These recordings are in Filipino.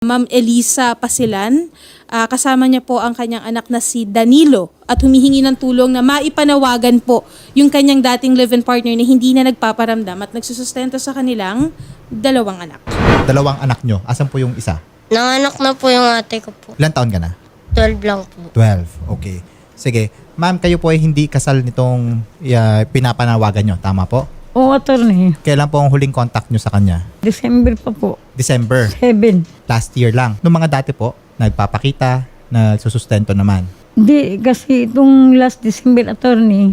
Ma'am Elisa Pasilan. Ah, kasama niya po ang kanyang anak na si Danilo at humihingi ng tulong na maipanawagan po yung kanyang dating live-in partner na hindi na nagpaparamdam at nagsusustento sa kanilang dalawang anak. Dalawang anak nyo. Asan po yung isa? Nanganak na po yung ate ko po. Ilan taon ka na? 12 lang po. 12. Okay. Sige. Ma'am, kayo po ay hindi kasal nitong uh, pinapanawagan nyo. Tama po? Oo, attorney. Kailan po ang huling contact nyo sa kanya? December pa po. December. 7. Last year lang. Noong mga dati po, nagpapakita, nagsusustento naman. Hindi, kasi itong last December, attorney,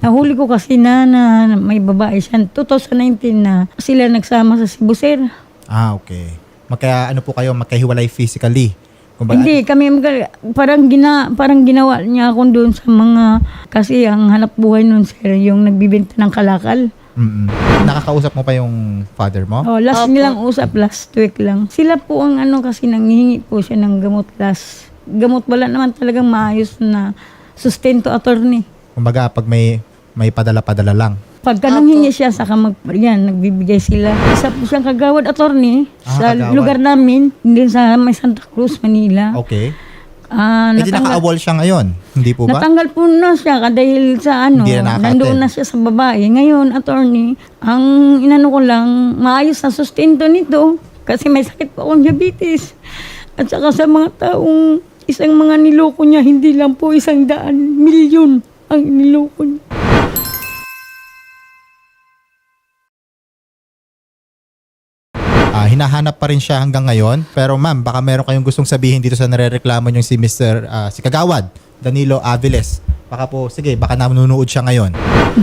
nahuli ko kasi na, na may babae siya. 2019 na sila nagsama sa Cebu, sir. Ah, okay. Magkaya ano po kayo, magkahiwalay physically. Kumbaga, Hindi, kami mag- parang, gina, parang ginawa niya ako doon sa mga, kasi ang hanap buhay nun, sir, yung nagbibenta ng kalakal. Mm-mm. Nakakausap mo pa yung father mo? Oh, last Opo. nilang usap, last week lang. Sila po ang ano kasi nanghihingi po siya ng gamot last. Gamot wala naman talagang maayos na sustento attorney. Kumbaga, pag may may padala-padala lang. Pagka nanghingi siya, saka mag, yan, nagbibigay sila. Isa po siyang kagawad attorney Ah, sa kagawad. lugar namin, din sa may Santa Cruz, Manila. Okay. Ah, Eh di naka-awol siya ngayon. Hindi po ba? natanggal po na siya ka- dahil sa ano, Hindi na nakaka-attend. nandoon na siya sa babae. Ngayon, attorney, ang inano ko lang, maayos na sustento nito kasi may sakit po akong diabetes. At saka sa mga taong isang mga niloko niya, hindi lang po isang daan, milyon ang niloko niya. Hinahanap pa rin siya hanggang ngayon. Pero ma'am, baka meron kayong gustong sabihin dito sa narereklamo niyo si Mr. ah, si Kagawad, Danilo Aviles. Baka po, sige, baka nanunood siya ngayon.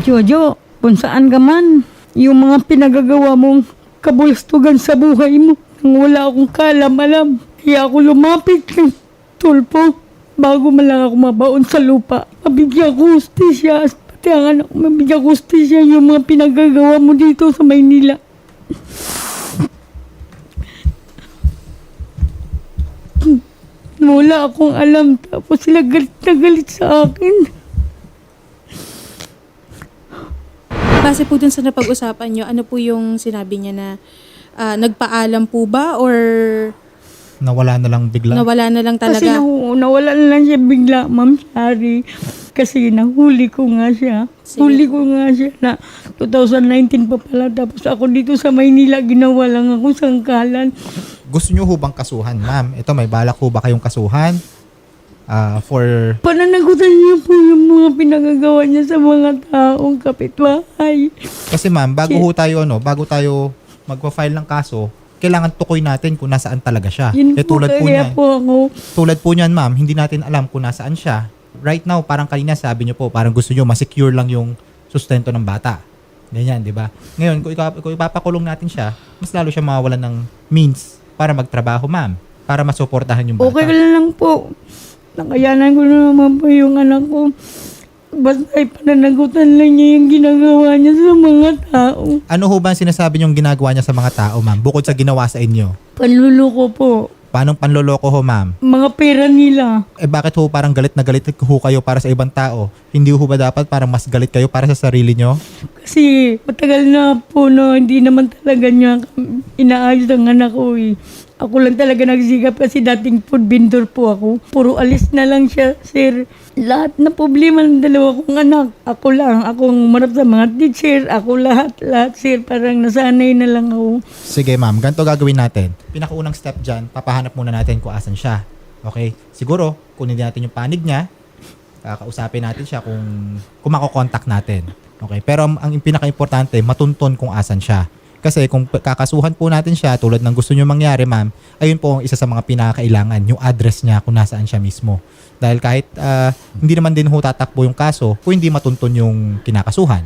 Jojo, kung saan ka man, yung mga pinagagawa mong kabulastugan sa buhay mo, nang wala akong kalam-alam, kaya ako lumapit kay Tulpo bago man lang ako mabaon sa lupa. Mabigyan ko hustisya, pati ang anak ko, mabigyan ko hustisya yung mga pinagagawa mo dito sa Maynila. Wala akong alam, tapos sila galit na galit sa akin. Base po dun sa napag-usapan nyo, ano po yung sinabi niya na ah, nagpaalam po ba or Nawala na lang bigla. nawala na lang Kasi talaga? nahu- nawala na lang siya bigla, ma'am, sorry. Kasi nahuli ko nga siya. Sige. Huli ko nga siya na 2019 pa pala. Tapos ako dito sa Maynila, ginawa lang ako sangkalan. Gusto niyo hubang kasuhan, ma'am? Ito, may balak ho ba kayong kasuhan? Ah, for Pananagutan niya po yung mga pinagagawa niya sa mga taong kapitbahay. kasi ma'am, bago ho tayo ano, bago tayo magpa-file ng kaso, kailangan tukoy natin kung nasaan talaga siya. Yun eh, po tulad po kaya niyan. po ako. tulad po niyan, ma'am, hindi natin alam kung nasaan siya. Right now, parang kanina sabi niyo po, parang gusto niyo ma-secure lang yung sustento ng bata. Ganyan, di ba? Ngayon, kung, ika- kung ipapakulong natin siya, mas lalo siya mawawalan ng means para magtrabaho, ma'am. Para masuportahan yung bata. Okay lang po. Nakayanan ko na naman po yung anak ko. Basta ay pananagutan lang niya yung ginagawa niya sa mga tao. Ano ho ba ang sinasabi niyong ginagawa niya sa mga tao, ma'am? Bukod sa ginawa sa inyo. Panluloko po. Paano panloloko ho, ma'am? Mga pera nila. Eh bakit ho parang galit na galit ho kayo para sa ibang tao? Hindi ho ba dapat parang mas galit kayo para sa sarili niyo? Kasi matagal na po no, hindi naman talaga niya inaayos ang anak ko eh. Ako lang talaga nagsigap kasi dating food vendor po ako. Puro alis na lang siya, sir. Lahat na problema ng dalawa kong anak. Ako lang, ako ang umarap sa mga teacher. Ako lahat, lahat, sir. Parang nasanay na lang ako. Sige ma'am, ganito gagawin natin. Pinakaunang step dyan, papahanap muna natin kung asan siya. Okay? Siguro, kunin din natin yung panig niya. Kakausapin natin siya kung, kung makokontakt natin. Okay? Pero ang, ang pinaka-importante, matunton kung asan siya. Kasi kung kakasuhan po natin siya, tulad ng gusto nyo mangyari ma'am, ayun po ang isa sa mga pinakailangan, yung address niya kung nasaan siya mismo. Dahil kahit ah, hindi naman din ho tatakbo yung kaso kung hindi matuntun yung kinakasuhan.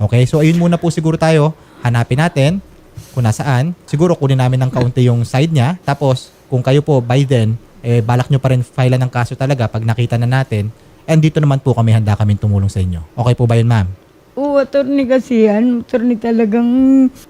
Okay, so ayun muna po siguro tayo. Hanapin natin kung nasaan. Siguro kunin namin ng kaunti yung side niya. Tapos, kung kayo po by then, eh, balak nyo pa rin file ng kaso talaga pag nakita na natin. And dito naman po kami handa kami tumulong sa inyo. Okay po ba yun, ma'am? Oo, attorney kasi yan. Attorney talagang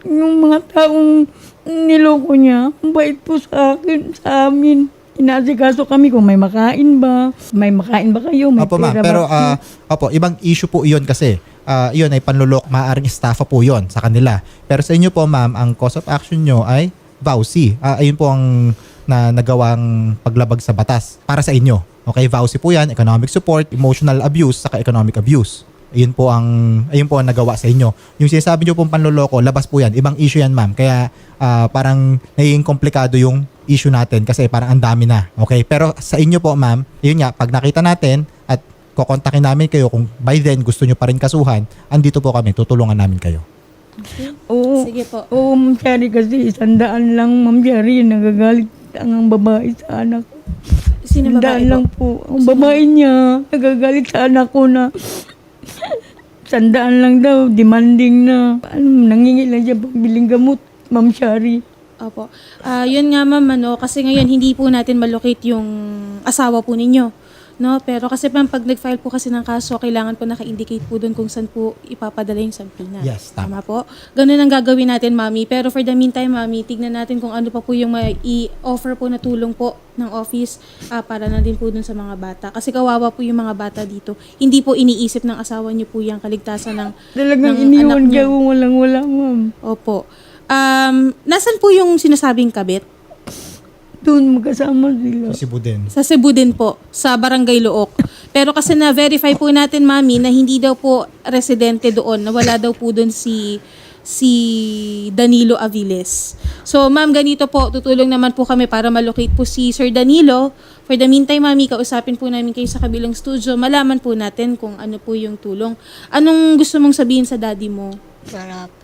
yung mga taong niloko niya, ang bait po sa akin, sa amin. Inasikaso kami kung may makain ba, may makain ba kayo, may Opo, ma'am. pera Pero, ba? ah, opo, ibang issue po iyon kasi. Ah, iyon ay panlulok, maaaring estafa po iyon sa kanila. Pero sa inyo po, ma'am, ang cause of action nyo ay VAUSI. Ah, ayun po ang na nagawang paglabag sa batas para sa inyo. Okay, VAUSI po yan, economic support, emotional abuse, saka economic abuse. Ayun po ang ayun po ang nagawa sa inyo. Yung sinasabi niyo pong panloloko, labas po yan. Ibang issue yan, ma'am. Kaya ah, parang nagiging komplikado yung issue natin kasi parang ang dami na. Okay? Pero sa inyo po, ma'am, yun nga, pag nakita natin at kokontakin namin kayo kung by then gusto nyo pa rin kasuhan, andito po kami, tutulungan namin kayo. Oo. Sige po. Oo, Ma'am Shari, kasi isandaan lang, Ma'am Shari, nagagalit ang babae sa anak ko. Sino Isandaan babae lang po? po. Ang babae niya, nagagalit sa anak ko na sandaan lang daw, demanding na. Ano, nangingi lang siya pagbiling gamot, Ma'am Shari. Opo. Ah, yun nga ma'am, ano, kasi ngayon hindi po natin malocate yung asawa po ninyo. No, pero kasi ma'am, pag nag-file po kasi ng kaso, kailangan po naka-indicate po doon kung saan po ipapadala yung sampina. Yes, tama. po. Ganun ang gagawin natin, mami. Pero for the meantime, mami, tignan natin kung ano pa po yung may i-offer po na tulong po ng office ah, para na din po dun sa mga bata. Kasi kawawa po yung mga bata dito. Hindi po iniisip ng asawa niyo po yung kaligtasan ng Talagang ng iniwan anak niyo. kung walang-wala, Ma'am. Opo. Um, nasan po yung sinasabing kabit? Doon magkasama sila. Si Buden. Sa Cebu din po, sa Barangay Look. Pero kasi na-verify po natin, mami, na hindi daw po residente doon, na wala daw po doon si si Danilo Aviles. So, ma'am, ganito po, tutulong naman po kami para malocate po si Sir Danilo. For the meantime, mami, kausapin po namin kayo sa kabilang studio. Malaman po natin kung ano po yung tulong. Anong gusto mong sabihin sa daddy mo? Wala po.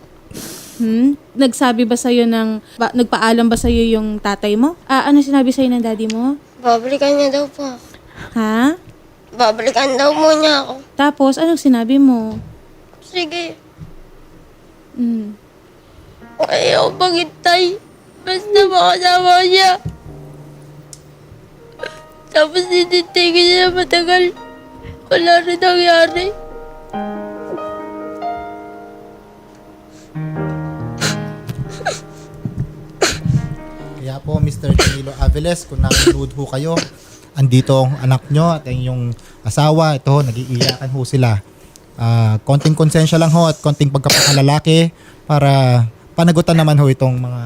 Hmm? Nagsabi ba sa'yo ng, ba, nagpaalam ba sa'yo yung tatay mo? Ah, ano sinabi sa'yo ng daddy mo? Babalikan niya daw po. Ha? Babalikan daw mo niya ako. Tapos, anong sinabi mo? Sige, Mm. ayaw maghintay. Basta makasama niya. Tapos tinitigil niya matagal. Wala rin nangyari. Kaya po, Mr. Danilo Aviles, kung nanonood ho kayo, andito ang anak nyo at ang inyong asawa, ito, nagiiyakan ho sila. Ah, konting konsensya lang ho at konting pagkapakalalaki para panagutan naman ho itong mga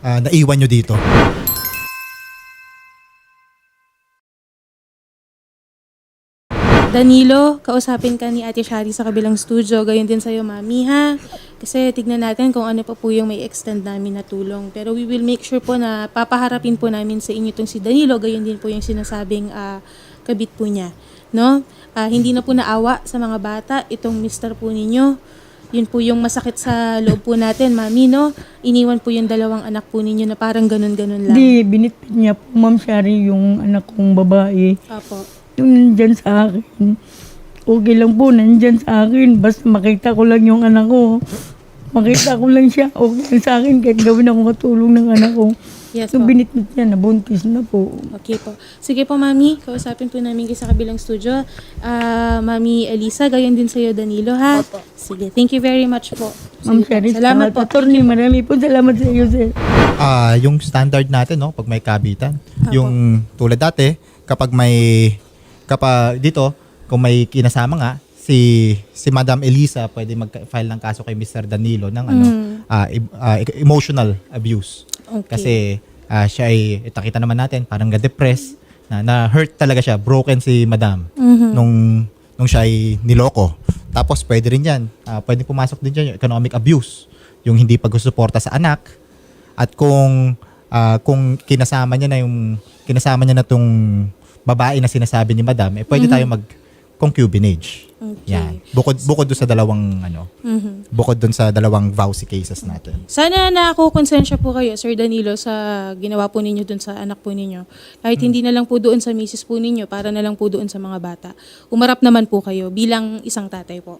ah, naiwan nyo dito. Danilo, kausapin ka ni Ate Shari sa kabilang studio. Gayon din sa'yo, Mami, ha? Kasi tignan natin kung ano pa po yung may extend namin na tulong. Pero we will make sure po na papaharapin po namin sa inyo itong si Danilo. Gayon din po yung sinasabing ah, kabit po niya. No? Ah, hindi na po naawa sa mga bata. Itong mister po ninyo. Yun po yung masakit sa loob po natin, Mami, no? Iniwan po yung dalawang anak po ninyo na parang ganun-ganun lang. Hindi, binitbit niya po, Ma'am Shari, yung anak kong babae. Opo. Yung nandyan sa akin. Okay lang po, nandyan sa akin. Basta makita ko lang yung anak ko. Makita ko lang siya. Okay lang sa akin kahit gawin ako katulong ng anak ko. Yes Yung po. binitbit niya, nabuntis na po. Okay po. Sige po, Mami. Kausapin po namin kayo sa kabilang studio. Ah, Mami Elisa, gayon din sa'yo, Danilo, ha? Opo. Sige. Thank you very much po. Ma'am. Shari, Salamat po. Attorney, marami po salamat sa iyo, sir. Ah, yung standard natin, no, pag may kabitan. Yung tulad dati, kapag may kapag dito, kung may kinasama nga si si Madam Elisa pwede mag-file ng kaso kay Mr. Danilo ng ano e- ah, e- emotional abuse. Okay. Kasi ah, siya ay ito kita naman natin parang ga-depress na, na hurt talaga siya, broken si Madam nung nung siya ay niloko. Tapos pwede rin 'yan. Ah, pwede pumasok din diyan yung economic abuse, yung hindi pagsusuporta sa anak at kung ah, kung kinasama niya na yung kinasama niya na tong babae na sinasabi ni Madam, eh pwede tayo mag concubinage. Okay. Yan. Bukod bukod doon sa dalawang ano, Mhm. bukod doon sa dalawang vowsy cases natin. Sana nakukonsensya po kayo, Sir Danilo, sa ginawa po ninyo dun sa anak po ninyo. Kahit hindi na lang po doon sa misis po ninyo, para na lang po doon sa mga bata. Umarap naman po kayo bilang isang tatay po.